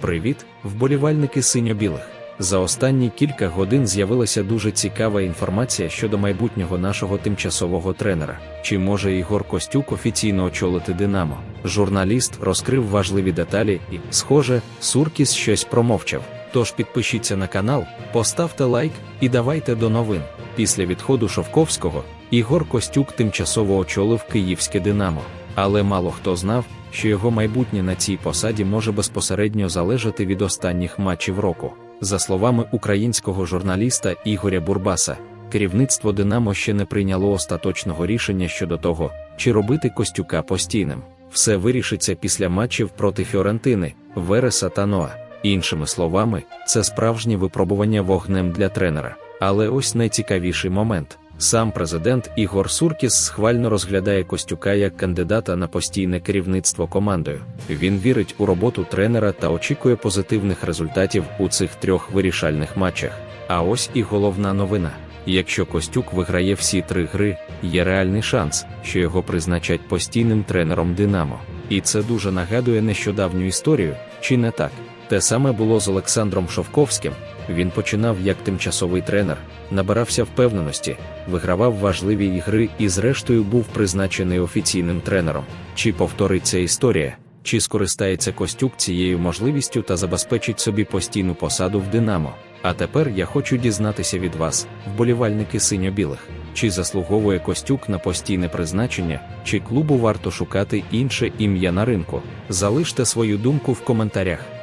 Привіт, вболівальники синьо-білих. За останні кілька годин з'явилася дуже цікава інформація щодо майбутнього нашого тимчасового тренера. Чи може Ігор Костюк офіційно очолити Динамо? Журналіст розкрив важливі деталі і, схоже, Суркіс щось промовчав. Тож підпишіться на канал, поставте лайк і давайте до новин. Після відходу Шовковського Ігор Костюк тимчасово очолив київське Динамо. Але мало хто знав, що його майбутнє на цій посаді може безпосередньо залежати від останніх матчів року. За словами українського журналіста Ігоря Бурбаса, керівництво Динамо ще не прийняло остаточного рішення щодо того, чи робити Костюка постійним. Все вирішиться після матчів проти Фіорентини, Вереса та Ноа. Іншими словами, це справжнє випробування вогнем для тренера. Але ось найцікавіший момент. Сам президент Ігор Суркіс схвально розглядає Костюка як кандидата на постійне керівництво командою. Він вірить у роботу тренера та очікує позитивних результатів у цих трьох вирішальних матчах. А ось і головна новина: якщо Костюк виграє всі три гри, є реальний шанс, що його призначать постійним тренером Динамо. І це дуже нагадує нещодавню історію, чи не так? Те саме було з Олександром Шовковським. Він починав як тимчасовий тренер, набирався впевненості, вигравав важливі ігри і, зрештою, був призначений офіційним тренером. Чи повториться історія, чи скористається Костюк цією можливістю та забезпечить собі постійну посаду в Динамо? А тепер я хочу дізнатися від вас, вболівальники синьо-білих, чи заслуговує Костюк на постійне призначення, чи клубу варто шукати інше ім'я на ринку. Залиште свою думку в коментарях.